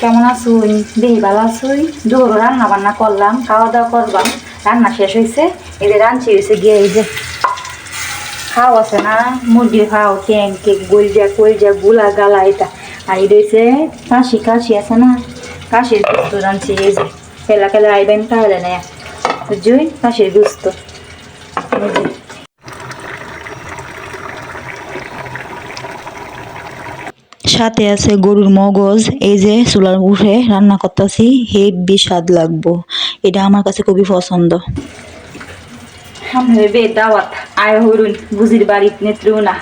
কেমন আছুই? দেহি ভালো আছুই? দুপুর রান্না বান্না করলাম খাওয়া দাওয়া করলাম রান্না শেষ হয়েছে এই যে রাঁধছি হয়েছে গিয়ে এই যে খাও আছে না? মুরগির খাও ট্যাং কেক, গোলজা, কলজা, গুলা, গালা, এটা। আর এটা হয়েছে কাশি কাশি আছে না? কাশির গুস্ত রাঁধছি, এই যে। খেলা খেলা আইবেন তাহলে না? বুঝছুই? কাশির গুস্ত এই যে সাথে আছে গরুর মগজ, এই যে চুলার উঠে রান্না করতেছি, হেভি স্বাদ লাগবো। এটা আমার কাছে খুবই পছন্দ। বে দাওয়াত, আয় হরুন, বুঝির বাড়িত নেত্রু না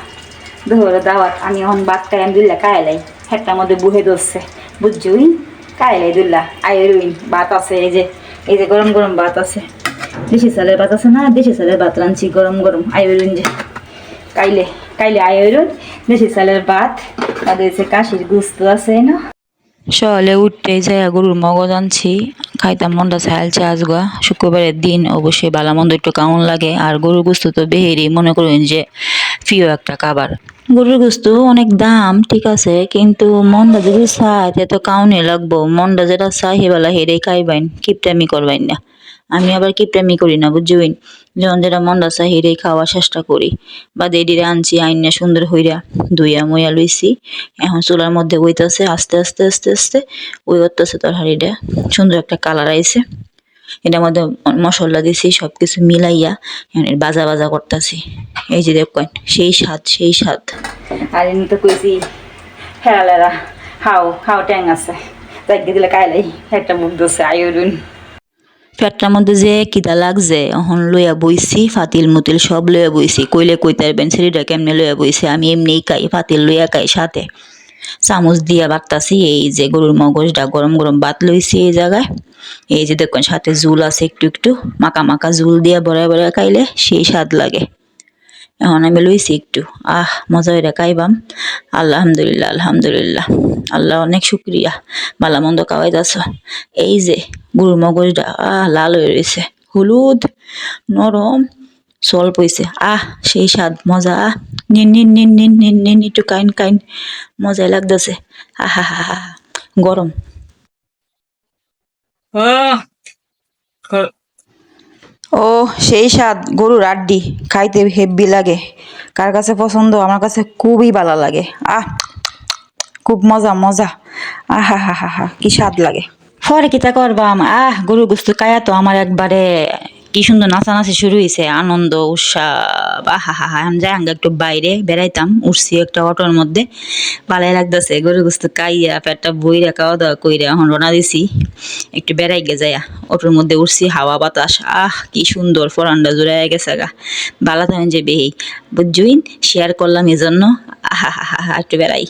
দোহর দাওয়াত, আমি এখন বাদ কায়াম দিল্লা কায়লাই হেটার মধ্যে বুহে ধরছে। বুঝছুই কায়লাই দিল্লা আয় হরুন ভাত আছে, এই যে এই যে গরম গরম ভাত আছে। দেশি চালের ভাত আছে না? দেশি চালের ভাত রাঁধছি গরম গরম। আয় হরুন যে। কাইলে কাইলে আয় হরুন, দেশি চালের ভাত তাদের যে কাশির গুস্ত আছে, না? সকালে উঠতে যাই গরুর মগজ আনছি, খাইতাম মনটা ছায়ালছে আজগা। শুক্রবারের দিন অবশ্যই বালা মন্দ একটু কেমন লাগে, আর গরুর গুস্ত তো বেহেরি মনে করুন যে প্রিয় একটা খাবার। গরুর গুস্ত অনেক দাম, ঠিক আছে, কিন্তু মনটা যদি চায়, তে তো কাউনে লাগবো। মনটা যেটা চাই সেবেলা হেরেই খাইবাইন, কিপটামি করবাইন না। আমি আবার কিপটামি করি না বুঝবেন যখন যেটা মনটা চাই হেরে খাওয়ার চেষ্টা করি। বা দেডিরে আনছি, আইনা সুন্দর হইরা দুইয়া মুইয়া লইছি। এখন চুলার মধ্যে ওইতাছে আস্তে আস্তে আস্তে আস্তে। ওই করতেছে তরকারিটা সুন্দর একটা কালার আইছে। এটার মধ্যে মশলা দিছি সব কিছু মিলাইয়া বাজা বাজা করতেছি। এই যে দেখেন সেই স্বাদ সেই স্বাদ। আর এমনি তো কইছি হেরালেরা হাও হাও ট্যাং আছে। তাই দিলে কাইলাই একটা মুখ দোষে আয় হরুন পেটটার মধ্যে যে কিতা লাগছে অহন লইয়া বইছি ফাতিল মুতিল সব লইয়া বইছি। কইলে কইতে পারবেন ছেলেটা কেমনে লইয়া বইছি? আমি এমনিই খাই ফাতিল লইয়া খাই সাথে। চামচ দিয়া বাটতাছি এই যে গরুর মগজটা গরম গরম ভাত লইছি এই জায়গায়। এই যে দেখুন, সাথে জুল আছে, একটু একটু মাকা মাকা জুল দিয়া বড়ায় বড়ায় খাইলে সেই স্বাদ লাগে। এখন আমি লইছি একটু। আহ, মজা হইরা খাইবাম। আলহামদুলিল্লাহ আলহামদুলিল্লাহ। আল্লাহ অনেক শুক্রিয়া। ভালো মন্দ খাওয়াইতেছ। এই যে গরুর মগজটা, আহ, লাল হয়ে রয়েছে হলুদ, নরম সল পইছে আহ, সেই স্বাদ, মজা। আহ, নিন নিন নিন নিন নিন নিন, একটু কাইন কাইন। মজাই লাগতেছে। আহা হা হা। গরম। ও, সেই স্বাদ। গরুর আড্ডি, খাইতে হেব্বি লাগে। কার কাছে পছন্দ? আমার কাছে খুবই ভালো লাগে। আহ, খুব মজা মজা। আহা হা হা হা কি স্বাদ লাগে। পরে কিতা করবাম? আহ গরু গুস্তু কায়া তো আমার একবারে কি সুন্দর নাচানাচি শুরু হয়েছে আনন্দ উৎসাহ আহা হা হা যাই আঙ্গা একটু বাইরে বেড়াইতাম, উঠছি একটা অটোর মধ্যে ভালোই লাগতেছে গরু গোস্ত কাইয়া পেটটা বইরা খাওয়া দাওয়া কইরা এখন রোনা দিছি, একটু বেড়াই গে যাইয়া, অটোর মধ্যে উঠছি, হাওয়া বাতাস, আহ, কি সুন্দর ফরান্ডা জোড়ায় গেছে গা ভালো থাকেন যে বেহি, বুঝছুইন? শেয়ার করলাম এজন্য আহা হা হা একটু বেড়াই।